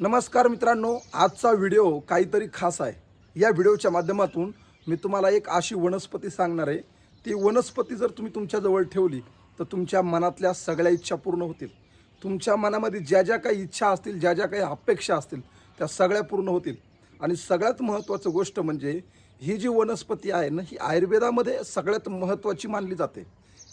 नमस्कार मित्रांनो आजचा व्हिडिओ काहीतरी खास आहे. या व्हिडिओच्या माध्यमातून मी तुम्हाला एक अशी वनस्पती सांगणार आहे. ती वनस्पती जर तुम्ही तुमच्याजवळ ठेवली तर तुमच्या मनातल्या सगळ्या इच्छा पूर्ण होतील. तुमच्या मनामध्ये ज्या ज्या काही इच्छा असतील ज्या ज्या काही अपेक्षा असतील त्या सगळ्या पूर्ण होतील. आणि सगळ्यात महत्त्वाचं गोष्ट म्हणजे ही जी वनस्पती आहे ना ही आयुर्वेदामध्ये सगळ्यात महत्त्वाची मानली जाते.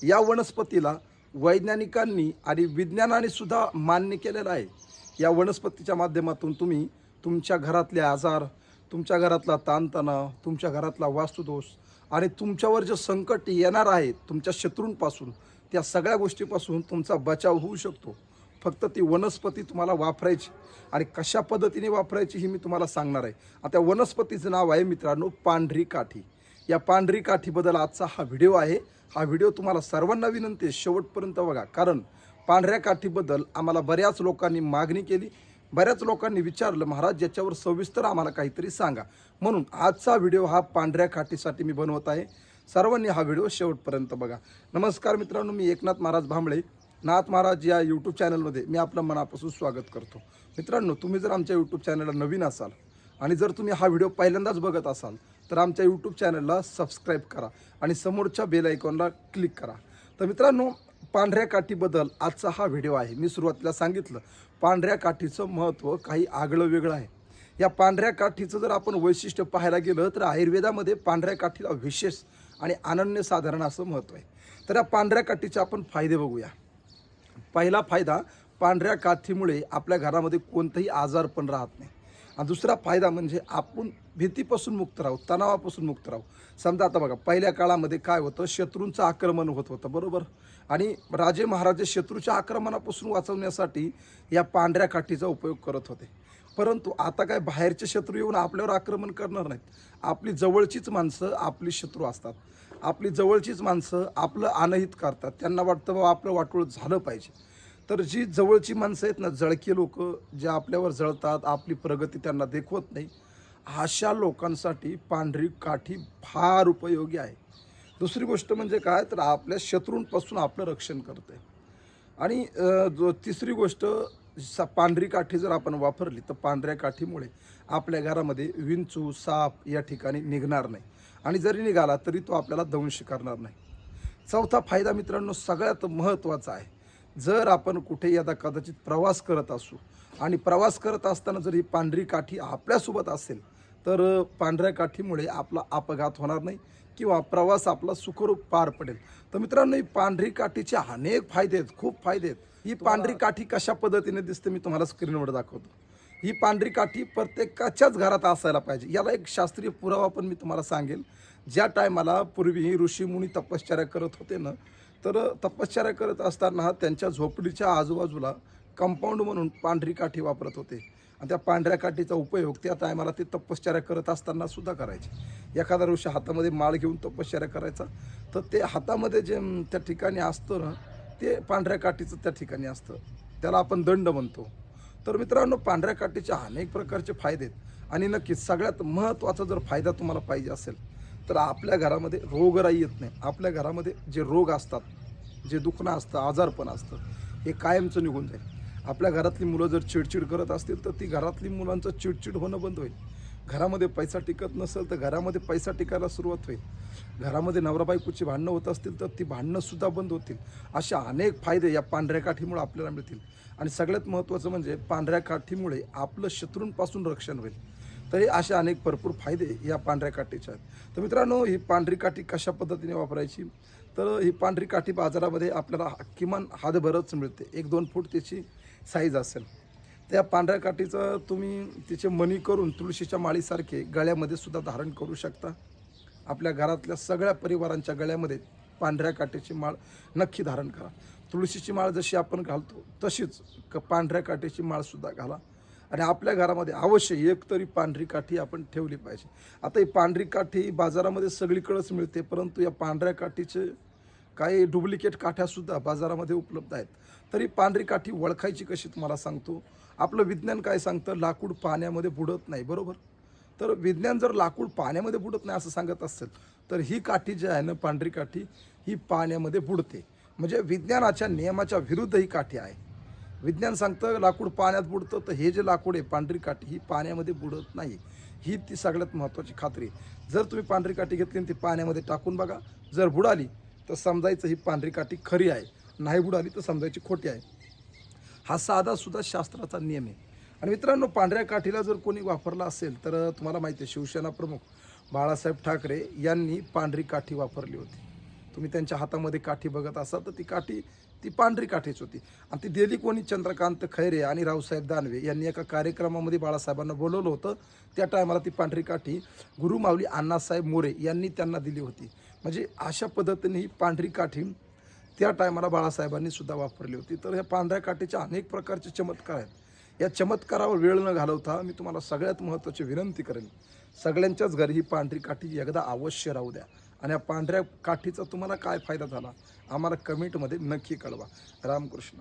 या वनस्पतीला वैज्ञानिकांनी आणि विज्ञानाने सुद्धा मान्य केलेलं आहे. या वनस्पतीच्या माध्यमातून तुम्ही तुमच्या घरातले आजार तुमच्या घरातला ताणतणाव तुमच्या घरातला वास्तुदोष आणि तुमच्यावर जे संकट येणार आहे तुमच्या शत्रूंपासून त्या सगळ्या गोष्टीपासून तुमचा बचाव होऊ शकतो. फक्त ती वनस्पती तुम्हाला वापरायची आणि कशा पद्धतीने वापरायची ही मी तुम्हाला सांगणार आहे. आता वनस्पतीचं नाव आहे मित्रांनो पांढरी काठी. या पांढरी काठीबद्दल आजचा हा व्हिडिओ आहे. हा व्हिडिओ तुम्हाला सर्वांना विनंती आहे. शेवटपर्यंत बघा. कारण पांढऱ्या काठीबद्दल आम्हाला बऱ्याच लोकांनी मागणी केली. बऱ्याच लोकांनी विचारलं महाराज याच्यावर सविस्तर आम्हाला काहीतरी सांगा. म्हणून आजचा व्हिडिओ हा पांढऱ्या काठीसाठी मी बनवत आहे. सर्वांनी हा व्हिडिओ शेवटपर्यंत बघा. नमस्कार मित्रांनो मी एकनाथ महाराज भांबळे. नाथ महाराज या यूट्यूब चॅनलमध्ये मी आपलं मनापासून स्वागत करतो. मित्रांनो तुम्ही जर आमच्या यूट्यूब चॅनलला नवीन असाल आणि जर तुम्ही हा व्हिडिओ पहिल्यांदाच बघत असाल तर आमच्या यूट्यूब चॅनलला सबस्क्राईब करा आणि समोरच्या बेल आयकॉनला क्लिक करा. तर मित्रांनो पांढऱ्या काठीबद्दल आजचा हा व्हिडिओ आहे. मी सुरुवातीला सांगितलं पांढऱ्या काठीचं महत्त्व काही आगळं वेगळं आहे. या पांढऱ्या काठीचं जर आपण वैशिष्ट्य पाहायला गेलं तर आयुर्वेदामध्ये पांढऱ्या काठीला विशेष आणि अनन्यसाधारण असं महत्त्व आहे. तर या पांढऱ्या काठीचे आपण फायदे बघूया. पहिला फायदा पांढऱ्या काठीमुळे आपल्या घरामध्ये कोणताही आजार पण राहत नाही. आणि दुसरा फायदा म्हणजे आपण भीतीपासून मुक्त राहू तणावापासून मुक्त राहू. समजा आता बघा पहिल्या काळामध्ये काय होतं शत्रूंचं आक्रमण होत होतं बरोबर? आणि राजे महाराजे शत्रूच्या आक्रमणापासून वाचवण्यासाठी या पांढऱ्या काठीचा उपयोग करत होते. परंतु आता काय बाहेरचे शत्रू येऊन आपल्यावर आक्रमण करणार नाहीत. आपली जवळचीच माणसं आपली शत्रू असतात. आपली जवळचीच माणसं आपलं अनहित करतात. त्यांना वाटतं बाबा आपलं वाटोळ झालं पाहिजे. तर जी जवळची माणसं आहेत ना जळकी लोक जे आपल्यावर जळतात आपली प्रगती त्यांना देखवत नाही अशा लोकांसाठी पांढरी काठी फार उपयोगी आहे. दुसरी गोष्ट म्हणजे काय? तर आपल्या शत्रूंपासून आपलं रक्षण करते आणि जो तिसरी गोष्ट सा पांढरी काठी जर आपण वापरली तर पांढऱ्या काठीमुळे आपल्या घरामध्ये विंचू साप या ठिकाणी निघणार नाही. आणि जरी निघाला तरी तो आपल्याला दंश करणार नाही. चौथा फायदा मित्रांनो सगळ्यात महत्त्वाचा आहे. जर आपण कुठे यदा कदाचित प्रवास करत असू आणि प्रवास करत असताना जर ही पांढरी काठी आपल्यासोबत असेल तर पांढऱ्या काठीमुळे आपला अपघात होणार नाही किंवा प्रवास आपला सुखरूप पार पडेल. तर मित्रांनो ही पांढरी काठीचे अनेक फायदे आहेत खूप फायदे आहेत. ही पांढरी काठी कशा पद्धतीने दिसते मी तुम्हाला स्क्रीनवर दाखवतो. ही पांढरी काठी प्रत्येकाच्याच घरात असायला पाहिजे. याला एक शास्त्रीय पुरावा पण मी तुम्हाला सांगेल. ज्या टायमाला पूर्वी ऋषीमुनी तपश्चर्या करत होते ना तर तपश्चर्या करत असताना त्यांच्या झोपडीच्या आजूबाजूला कंपाऊंड म्हणून पांढरी काठी वापरत होते. आणि त्या पांढऱ्या काठीचा उपयोग त्या टायमाला ते तपश्चर्या करत असताना सुद्धा करायचे. एखादा ऋषी हातामध्ये माळ घेऊन तपश्चर्या करायचा तर ते हातामध्ये जे त्या ठिकाणी असतं ना ते पांढऱ्या काठीचं त्या ठिकाणी असतं. त्याला आपण दंड म्हणतो. तर मित्रांनो पांढऱ्या काठीचे अनेक प्रकारचे फायदे आहेत. आणि नक्कीच सगळ्यात महत्त्वाचा जर फायदा तुम्हाला पाहिजे असेल तर आपल्या घरामध्ये रोगराई येत नाही. आपल्या घरामध्ये जे रोग असतात जे दुखणं असतं आजारपण असतं हे कायमचं निघून जाईल. आपल्या घरातली मुलं जर चिडचिड करत असतील तर ती घरातली मुलांचं चिडचिड होणं बंद होईल. घरामध्ये पैसा टिकत नसेल तर घरामध्ये पैसा टिकायला सुरुवात होईल. घरामध्ये नवरा बायकोची भांडणं होत असतील तर ती भांडणंसुद्धा बंद होतील. अशा अनेक फायदे या पांढऱ्या काठीमुळे आपल्याला मिळतील. आणि सगळ्यात महत्त्वाचं म्हणजे पांढऱ्या काठीमुळे आपलं शत्रूंपासून रक्षण होईल. तर हे असे अनेक भरपूर फायदे या पांढऱ्या काठीचे आहेत. तर मित्रांनो ही पांढरी काठी कशा पद्धतीने वापरायची? तर ही पांढरी काठी बाजारामध्ये आपल्याला किमान हातभरच मिळते. एक दोन फूट त्याची साईज असेल. त्या पांढऱ्या काठीचं तुम्ही तिचे मणी करून तुळशीच्या माळीसारखे गळ्यामध्ये सुद्धा धारण करू शकता. आपल्या घरातल्या सगळ्या परिवारांच्या गळ्यामध्ये पांढऱ्या काठीची माळ नक्की धारण करा. तुळशीची माळ जशी आपण घालतो तशीच क पांढऱ्या काठीची माळसुद्धा घाला. आणि आपल्या घरामध्ये अवश्य एक तरी पांढरी काठी आपण ठेवली पाहिजे. आता ही पांढरी काठी बाजारामध्ये सगळीकडंच मिळते परंतु या पांढऱ्या काठीचे काही डुप्लिकेट काठ्यासुद्धा बाजारामध्ये उपलब्ध आहेत. तरी पांढरी काठी ओळखायची कशी तुम्हाला सांगतो? आपलं विज्ञान काय सांगतं? लाकूड पाण्यामध्ये बुडत नाही बरोबर? तर विज्ञान जर लाकूड पाण्यामध्ये बुडत नाही असं सांगत असेल तर ही काठी जी आहे ना पांढरी काठी ही पाण्यामध्ये बुडते. म्हणजे विज्ञानाच्या नियमाच्या विरुद्ध ही काठी आहे. विज्ञान सांगतं लाकूड पाण्यात बुडतं तर हे जे लाकूड आहे पांढरी काठी ही पाण्यामध्ये बुडत नाही. ही ती सगळ्यात महत्त्वाची खात्री आहे. जर तुम्ही पांढरी काठी घेतली आणि ती पाण्यामध्ये टाकून बघा जर बुडाली तर समजायचं ही पांढरी काठी खरी आहे. नाही बुडाली तर समजायची खोटी आहे. हा साधा सुद्धा शास्त्राचा नियम आहे. आणि मित्रांनो पांढऱ्या काठीला जर कोणी वापरला असेल तर तुम्हाला माहिती आहे शिवसेना प्रमुख बाळासाहेब ठाकरे यांनी पांढरी काठी वापरली होती. तुम्ही त्यांच्या हातामध्ये काठी बघत असाल तर ती काठी ती पांढरी काठीच होती. आणि ती दिली कोणी? चंद्रकांत खैरे आणि रावसाहेब दानवे यांनी एका कार्यक्रमामध्ये बाळासाहेबांना बोलवलं होतं. त्या टायमाला ती पांढरी काठी गुरुमावली अण्णासाहेब मोरे यांनी त्यांना दिली होती. म्हणजे अशा पद्धतीने ही पांढरी काठी त्या टायमाला बाळासाहेबांनी सुद्धा वापरली होती. तर ह्या पांढऱ्या काठीचे अनेक प्रकारचे चमत्कार आहेत. या चमत्कारावर वेळ न घालवता मी तुम्हाला सगळ्यात महत्त्वाची विनंती करेन. सगळ्यांच्याच घरी ही पांढरी काठी एकदा अवश्य राहू द्या. आणि या पांढऱ्या काठीचा तुम्हाला काय फायदा झाला? आम्हाला कमेंटमध्ये नक्की कळवा. रामकृष्ण